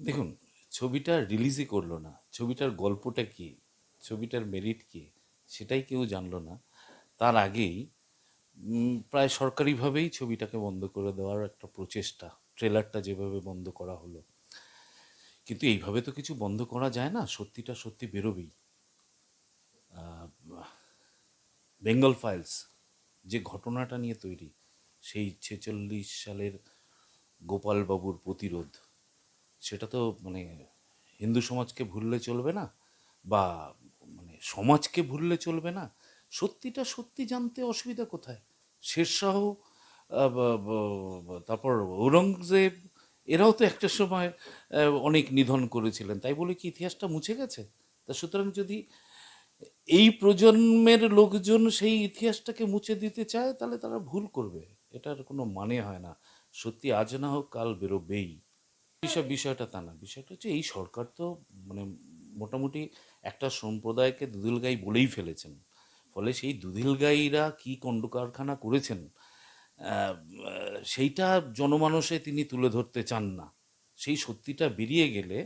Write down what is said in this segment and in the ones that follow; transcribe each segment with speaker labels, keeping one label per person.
Speaker 1: দেখুন, ছবিটা রিলিজই করল না। ছবিটার গল্পটা কি? ছবিটার মেরিট কি? সেটাই কেউ জানলো না। তার আগেই প্রায় সরকারিভাবেই ছবিটাকে বন্ধ করে দেওয়ার একটা প্রচেষ্টা ট্রেলারটা যেভাবে বন্ধ করা হলো। কিন্তু এইভাবে তো কিছু বন্ধ করা যায় না, সত্যিটা সত্যি বেরোবেই। বেঙ্গল ফাইলস, যে ঘটনাটা নিয়ে তৈরি, সেই ছেচল্লিশ সালের গোপালবাবুর প্রতিরোধ। সেটা তো মানে হিন্দু সমাজকে ভুললে চলবে না বা মানে সমাজকে ভুললে চলবে না। সত্যিটা সত্যি জানতে অসুবিধা কোথায়? শেরশাহ তারপর ঔরঙ্গজেব, এরাও তো একটা সময় অনেক নিধন করেছিলেন। তাই বলে কি ইতিহাসটা মুছে গেছে? তা সুতরাং যদি এই প্রজন্মের লোকজন সেই ইতিহাসটাকে মুছে দিতে চায়, তাহলে তারা ভুল করবে। এটার কোনো মানে হয় না। সত্যি আজ না হোক, কাল বেরোবেই। বিষয়, বিষয়টা তা না। বিষয়টা হচ্ছে এই সরকার তো মানে মোটামুটি একটা সম্প্রদায়কে দুধিলগাই বলেই ফেলেছেন। ফলে সেই দুধিলগাইরা কি কণ্ড কারখানা করেছেন সেইটা জনমানসে তিনি তুলে ধরতে চান না। সেই সত্যিটা বেরিয়ে গেলে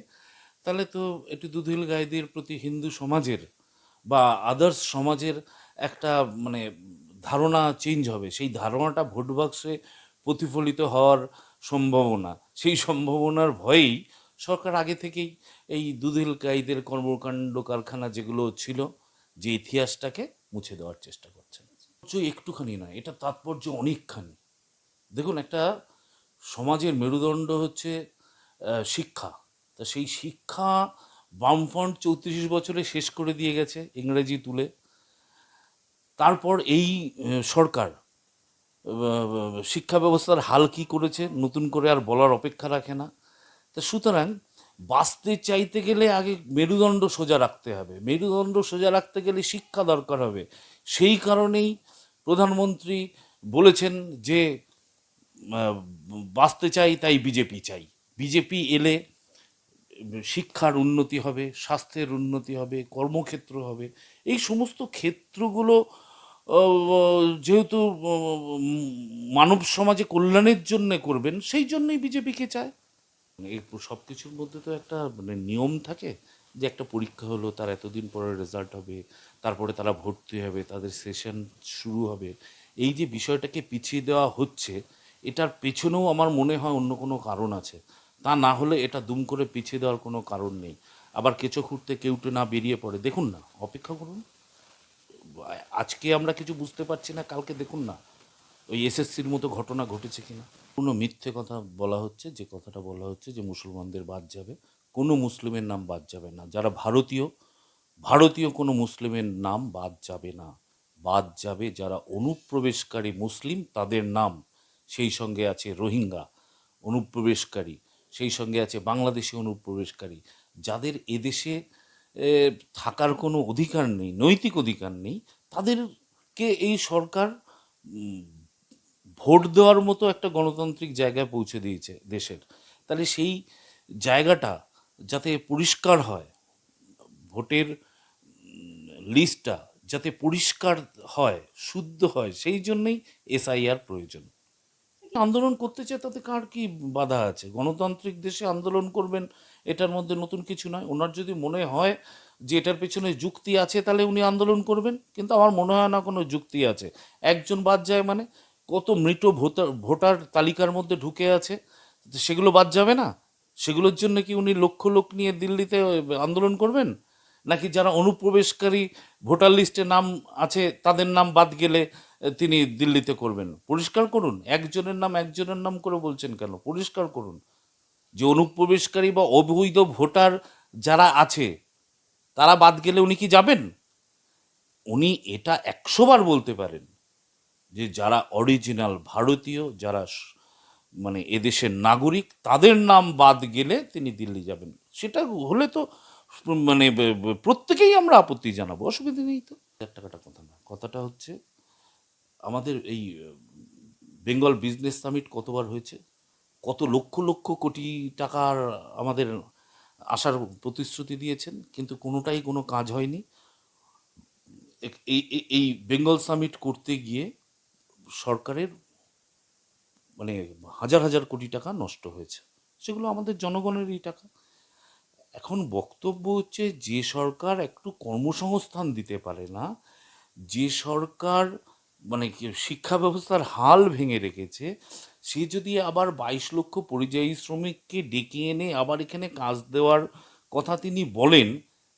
Speaker 1: তাহলে তো একটু দুধিল গাইদের প্রতি হিন্দু সমাজের বা আদার্স সমাজের একটা মানে ধারণা চেঞ্জ হবে। সেই ধারণাটা ভোট বাক্সে প্রতিফলিত হওয়ার সম্ভাবনা। সেই সম্ভাবনার ভয়েই সরকার আগে থেকেই এই দুধিল গাইদের কর্মকাণ্ড কারখানা যেগুলো ছিল, যে ইতিহাসটাকে মুছে দেওয়ার চেষ্টা করছেন। একটুখানি নয়, এটা তাৎপর্য অনেকখানি। দেখুন, একটা সমাজের মেরুদণ্ড হচ্ছে শিক্ষা। তা সেই শিক্ষা বামফ্রন্ট চৌত্রিশ বছরে শেষ করে দিয়ে গেছে ইংরেজি তুলে। তারপর এই সরকার শিক্ষা ব্যবস্থার হাল কি করেছে, নতুন করে আর বলার অপেক্ষা রাখে না। তা সুতরাং বাঁচতে চাইতে গেলে আগে মেরুদণ্ড সোজা রাখতে হবে। মেরুদণ্ড সোজা রাখতে গেলে শিক্ষা দরকার হবে। সেই কারণেই প্রধানমন্ত্রী বলেছেন যে বাঁচতে চাই তাই বিজেপি চাই। বিজেপি এলে শিক্ষার উন্নতি হবে, স্বাস্থ্যের উন্নতি হবে, কর্মক্ষেত্র হবে। এই সমস্ত ক্ষেত্রগুলো যেহেতু মানব সমাজে কল্যাণের জন্য করবেন, সেই জন্যই বিজেপিকে চায়। এই সব কিছুর মধ্যে তো একটা মানে নিয়ম থাকে যে একটা পরীক্ষা হলো, তার এতদিন পরে রেজাল্ট হবে, তারপরে তারা ভর্তি হবে, তাদের সেশন শুরু হবে। এই যে বিষয়টাকে পিছিয়ে দেওয়া হচ্ছে, এটার পেছনেও আমার মনে হয় অন্য কোনো কারণ আছে। তা না হলে এটা দুম করে পিছিয়ে দেওয়ার কোনো কারণ নেই। আবার কেঁচো খুঁড়তে কেউটে না বেরিয়ে পড়ে। দেখুন না, অপেক্ষা করুন। আজকে আমরা কিছু বুঝতে পারছি না, কালকে দেখুন না। ওই এসএসসির মতো ঘটনা ঘটেছে কিনা। কোনো মিথ্যে কথা বলা হচ্ছে, যে কথাটা বলা হচ্ছে যে মুসলমানদের বাদ যাবে, কোনো মুসলিমের নাম বাদ যাবে না। যারা ভারতীয় ভারতীয় কোনো মুসলিমের নাম বাদ যাবে না। বাদ যাবে যারা অনুপ্রবেশকারী মুসলিম, তাদের নাম সেই সঙ্গে আছে রোহিঙ্গা অনুপ্রবেশকারী, সেই সঙ্গে আছে বাংলাদেশি অনুপ্রবেশকারী। যাদের এদেশে থাকার কোনো অধিকার নেই, নৈতিক অধিকার নেই। তাদেরকে এই সরকার ভোট দেওয়ার মতো একটা গণতান্ত্রিক জায়গায় পৌঁছে দিয়েছে দেশের। তাহলে সেই জায়গাটা যাতে পরিষ্কার হয়, ভোটের লিস্টটা যাতে পরিষ্কার হয়, শুদ্ধ হয়, সেই জন্যই এসআইআর প্রয়োজন। আন্দোলন করতে চায় তাতে কার কি বাধা আছে? গণতান্ত্রিক দেশে আন্দোলন করবেন এটার মধ্যে নতুন কিছু নয়। ওনার যদি মনে হয় যে এটার পেছনে যুক্তি আছে, তাহলে উনি আন্দোলন করবেন। কিন্তু আমার মনে হয় না কোনো যুক্তি আছে। একজন বাদ যায় মানে কত মৃত ভোটার ভোটার তালিকার মধ্যে ঢুকে আছে। সেগুলো বাদ যাবে না? সেগুলোর জন্য কি উনি লক্ষ লোক নিয়ে দিল্লিতে আন্দোলন করবেন? নাকি যারা অনুপ্রবেশকারী ভোটার লিস্টে নাম আছে, তাদের নাম বাদ গেলে তিনি দিল্লিতে করবেন? পরিষ্কার করুন। একজনের নাম একজনের নাম করে বলছেন কেন? পরিষ্কার করুন। যে অনুপ্রবেশকারী বা অবৈধ ভোটার যারা আছে, তারা বাদ গেলে উনি কি যাবেন? উনি এটা একশোবার বলতে পারেন যে যারা অরিজিনাল ভারতীয়, যারা মানে এদেশের নাগরিক, তাদের নাম বাদ গেলে তিনি দিল্লি যাবেন। সেটা হলে তো মানে প্রত্যেকেই আমরা আপত্তি জানাব, অসুবিধা নেই তো। এক টাকাটা কথা না, কথাটা হচ্ছে আমাদের এই বেঙ্গল বিজনেস সামিট কতবার হয়েছে? কত লক্ষ লক্ষ কোটি টাকার আমাদের আসার প্রতিশ্রুতি দিয়েছেন, কিন্তু কোনোটাই কোনো কাজ হয়নি। এই, এই- বেঙ্গল সামিট করতে গিয়ে সরকারের মানে হাজার হাজার কোটি টাকা নষ্ট হয়েছে। সেগুলো আমাদের জনগণেরই টাকা। এখন বক্তব্য হচ্ছে যে সরকার একটু কর্মসংস্থান দিতে পারে না, যে সরকার মানে শিক্ষা ব্যবস্থার হাল ভেঙে রেখেছে সে যদি আবার বাইশ লক্ষ পরিযায়ী শ্রমিককে ডেকে এনে আবার এখানে কাজ দেওয়ার কথা তিনি বলেন,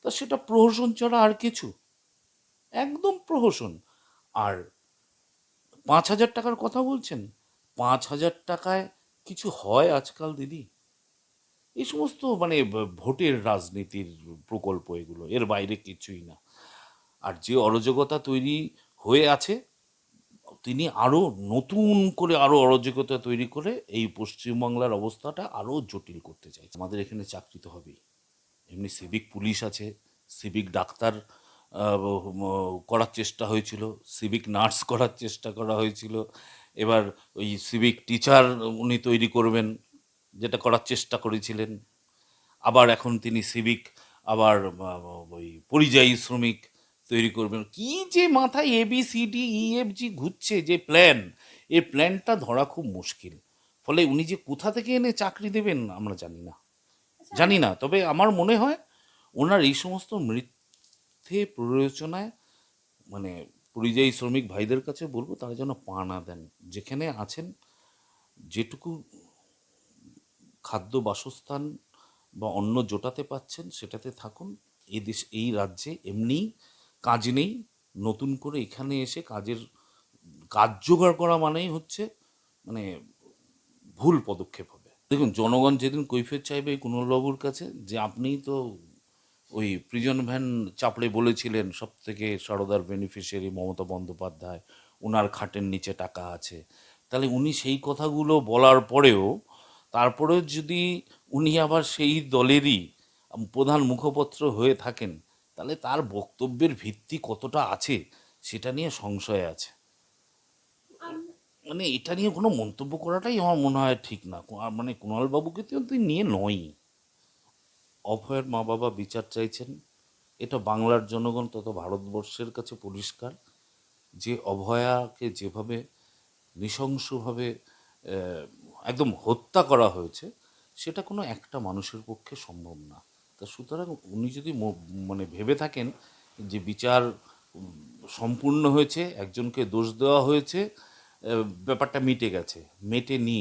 Speaker 1: তা সেটা প্রহসন ছাড়া আর কিছু। একদম প্রহসন। আর পাঁচ হাজার টাকার কথা বলছেন? পাঁচ হাজার টাকায় কিছু হয় আজকাল, দিদি? এই সমস্ত মানে ভোটের রাজনীতির প্রকল্প এগুলো, এর বাইরে কিছুই না। আর যে অরাজকতা তৈরি হয়ে আছে তিনি আরও নতুন করে আরও অরাজকতা তৈরি করে এই পশ্চিমবাংলার অবস্থাটা আরও জটিল করতে চাই আমাদের এখানে চাকরি তো হবেই। এমনি সিভিক পুলিশ আছে, সিভিক ডাক্তার করার চেষ্টা হয়েছিল, সিভিক নার্স করার চেষ্টা করা হয়েছিল, এবার ওই সিভিক টিচার উনি তৈরি করবেন, যেটা করার চেষ্টা করেছিলেন। আবার এখন তিনি সিভিক, আবার ওই পরিযায়ী শ্রমিক তৈরি করবেন। কি যে মাথায় A B C D E F G ঘুরছে যে প্ল্যান এই প্ল্যানটা ধরা খুব মুশকিল। ফলে উনি যে কোথা থেকে এনে চাকরি দেবেন আমরা জানি না। জানি না তবে আমার মনে হয় ওনার এই সমস্ত মিথ্যে প্ররোচনায় মানে পরিযায়ী শ্রমিক ভাইদের কাছে বলব তারা যেন পা না দেন। যেখানে আছেন যেটুকু খাদ্য বাসস্থান বা অন্ন জোটাতে পাচ্ছেন সেটাতে থাকুন। এই দেশ এই রাজ্যে এমনিই কাজ নেই। নতুন করে এখানে এসে কাজের, কাজ জোগাড় করা মানেই হচ্ছে মানে ভুল পদক্ষেপ হবে। দেখুন, জনগণ যেদিন কৈফিয়ত চাইবে এই কুণালবাবুর কাছে, যে আপনিই তো ওই প্রিজন ভ্যান চাপড়ে বলেছিলেন সব থেকে সারদার বেনিফিশিয়ারি মমতা বন্দ্যোপাধ্যায় ওনার খাটের নিচে টাকা আছে। তাহলে উনি সেই কথাগুলো বলার পরেও, তারপরেও যদি উনি আবার সেই দলেরই প্রধান মুখপত্র হয়ে থাকেন তাহলে তার বক্তব্যের ভিত্তি কতটা আছে সেটা নিয়ে সংশয় আছে। মানে এটা নিয়ে কোনো মন্তব্য করাটাই আমার মনে হয় ঠিক না। মানে কুণালবাবুকে তো তুই নিয়ে নয় অভয়ের মা বাবা বিচার চাইছেন। এটা বাংলার জনগণ তত ভারতবর্ষের কাছে পরিষ্কার যে অভয়াকে যেভাবে নৃশংসভাবে একদম হত্যা করা হয়েছে সেটা কোনো একটা মানুষের পক্ষে সম্ভব না। তা সুতরাং উনি যদি মানে ভেবে থাকেন যে বিচার সম্পূর্ণ হয়েছে, একজনকে দোষ দেওয়া হয়েছে ব্যাপারটা মিটে গেছে, মেটেনি।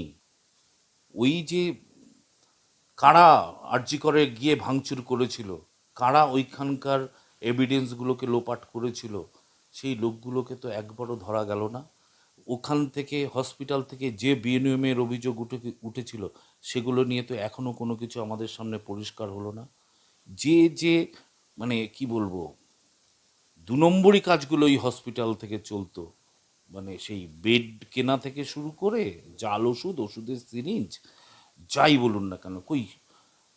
Speaker 1: ওই যে কারা আর্জি করে গিয়ে ভাঙচুর করেছিল, কারা ওইখানকার এভিডেন্সগুলোকে লোপাট করেছিল, সেই লোকগুলোকে তো একবারও ধরা গেল না। ওখান থেকে হসপিটাল থেকে যে বিএনএমের অভিযোগ উঠে, উঠেছিল, সেগুলো নিয়ে তো এখনও কোনো কিছু আমাদের সামনে পরিষ্কার হলো না। যে যে মানে কি বলব, দু নম্বরই কাজগুলো এই হসপিটাল থেকে চলতো। মানে সেই বেড কেনা থেকে শুরু করে জাল ওষুধ, ওষুধের সিরিঞ্জ যাই বলুন না কেন, কই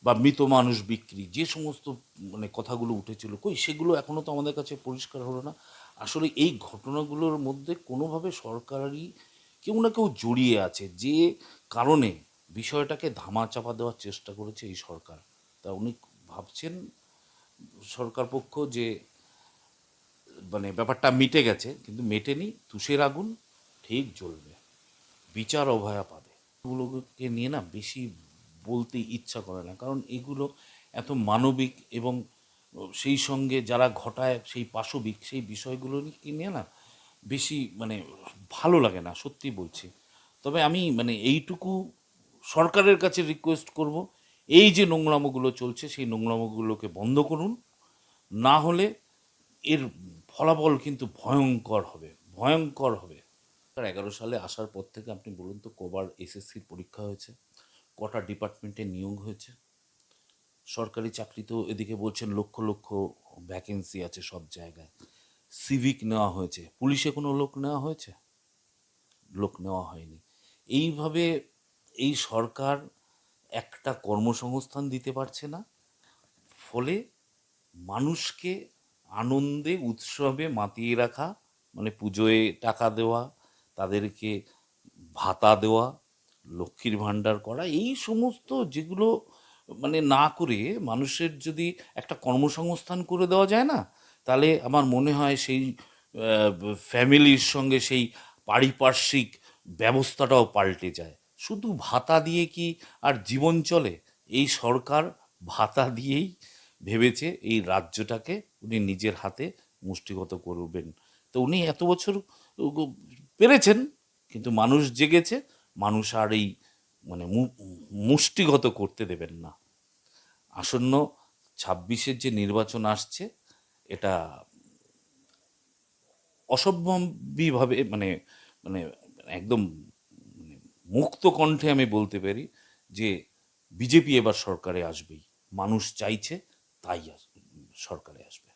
Speaker 1: বা মৃত মানুষ বিক্রি, যে সমস্ত মানে কথাগুলো উঠেছিল, কই সেগুলো এখনও তো আমাদের কাছে পরিষ্কার হলো না। আসলে এই ঘটনাগুলোর মধ্যে কোনোভাবে সরকারি কেউ না কেউ জড়িয়ে আছে, যে কারণে বিষয়টাকে ধামাচাপা দেওয়ার চেষ্টা করেছে এই সরকার। তা উনি ভাবছেন সরকার পক্ষ যে মানে ব্যাপারটা মিটে গেছে, কিন্তু মেটেনি, তুষের আগুন, ঠিক জ্বলবে। বিচার অভয়া পাবে। এগুলোকে নিয়ে না বেশি বলতে ইচ্ছা করে না, কারণ এগুলো এত মানবিক এবং সেই সঙ্গে যারা ঘটায়, সেই পাশবিক, সেই বিষয়গুলো নিয়ে না বেশি মানে ভালো লাগে না, সত্যি বলছি। তবে আমি মানে এইটুকু সরকারের কাছে রিকোয়েস্ট করব এই যে নোংরামোগুলো চলছে, সেই নোংরামোগুলোকে বন্ধ করুন। না হলে এর ফলাফল কিন্তু ভয়ঙ্কর হবে ভয়ঙ্কর হবে। এগারো সালে আসার পর থেকে আপনি বলুন তো, কবার এসএসসির পরীক্ষা হয়েছে, কটা ডিপার্টমেন্টে নিয়োগ হয়েছে। সরকারি চাকরি তো এদিকে বলছেন লক্ষ লক্ষ ভ্যাকেন্সি আছে সব জায়গায়। সিভিক নেওয়া হয়েছে, পুলিশে কোনো লোক নেওয়া হয়েছে? লোক নেওয়া হয়নি। এইভাবে এই সরকার একটা কর্মসংস্থান দিতে পারছে না। ফলে মানুষকে আনন্দে, উৎসবে মাতিয়ে রাখা মানে পুজোয় টাকা দেওয়া, তাদেরকে ভাতা দেওয়া, লক্ষ্মীর ভাণ্ডার করা, এই সমস্ত যেগুলো মানে না করে মানুষের যদি একটা কর্মসংস্থান করে দেওয়া যায় না, তাহলে আমার মনে হয় সেই ফ্যামিলির সঙ্গে সেই পারিপার্শ্বিক ব্যবস্থাটাও পাল্টে যায়। শুধু ভাতা দিয়ে কি আর জীবন চলে? এই সরকার ভাতা দিয়েই ভেবেছে এই রাজ্যটাকে উনি নিজের হাতে মুষ্টিগত করবেন। তো উনি এত বছর পেরেছেন, কিন্তু মানুষ জেগেছে, মানুষ আর এই মানে মুষ্টিগত করতে দেবেন না। আসন্ন ছাব্বিশের যে নির্বাচন আসছে, এটা অসম্ভবীভাবে মানে মানে একদম মুক্ত কণ্ঠে আমি বলতে পারি যে বিজেপি এবার সরকারে আসবেই। মানুষ চাইছে তাই সরকারে আসবে।